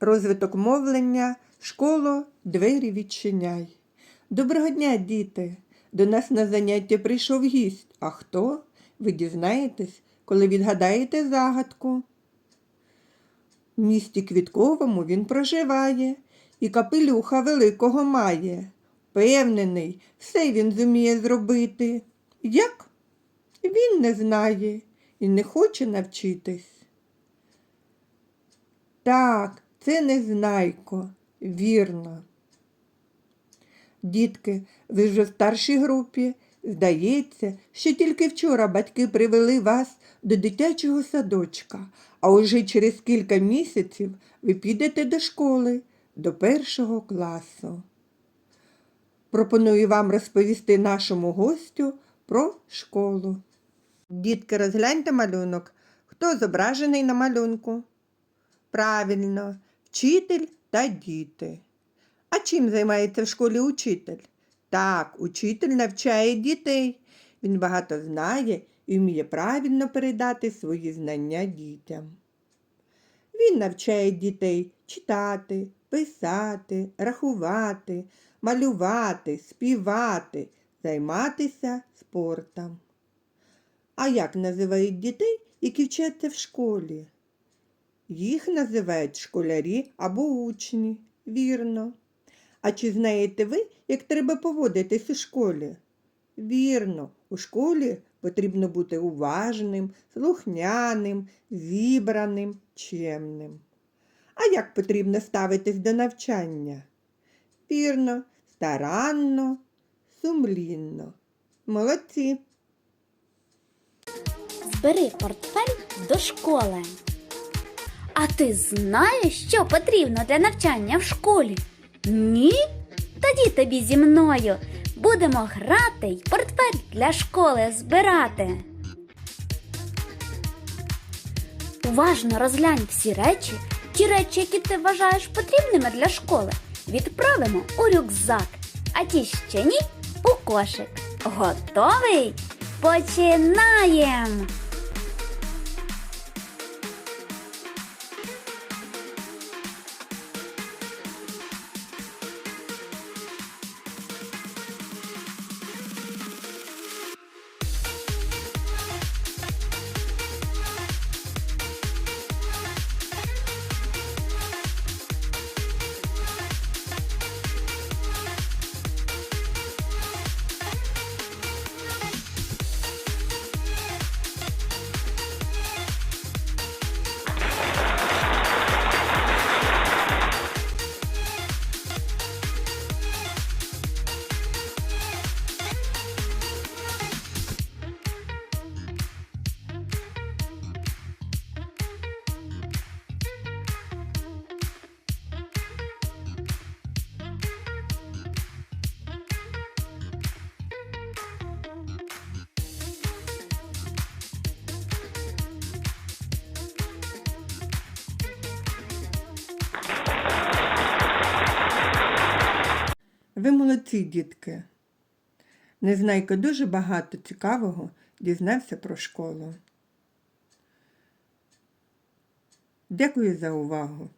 розвиток мовлення, школу, двері відчиняй. Доброго дня, діти! До нас на заняття прийшов гість. А хто? Ви дізнаєтесь, коли відгадаєте загадку. В місті Квітковому він проживає і капелюха великого має. Певнений, все він зуміє зробити. Як? Він не знає і не хоче навчитись. Так, це незнайко, вірно. Дітки, ви вже в старшій групі. Здається, що тільки вчора батьки привели вас до дитячого садочка, а уже через кілька місяців ви підете до школи, до першого класу. Пропоную вам розповісти нашому гостю про школу. Дітки, розгляньте малюнок. Хто зображений на малюнку? Правильно, вчитель та діти. А чим займається в школі учитель? Так, учитель навчає дітей. Він багато знає і вміє правильно передати свої знання дітям. Він навчає дітей читати, писати, рахувати, малювати, співати, займатися спортом. А як називають дітей, які вчаться в школі? Їх називають школярі або учні, вірно. А чи знаєте ви, як треба поводитись у школі? Вірно, у школі потрібно бути уважним, слухняним, зібраним, чемним. А як потрібно ставитись до навчання? Вірно, старанно, сумлінно. Молодці. Збери портфель до школи. А ти знаєш, що потрібно для навчання в школі? Ні? Тоді тобі зі мною будемо грати й портфель для школи збирати. Уважно розглянь всі речі, ті речі, які ти вважаєш потрібними для школи, відправимо у рюкзак, а ті ще ні у кошик. Готовий? Починаємо! Ви молодці, дітки. Незнайко дуже багато цікавого дізнався про школу. Дякую за увагу.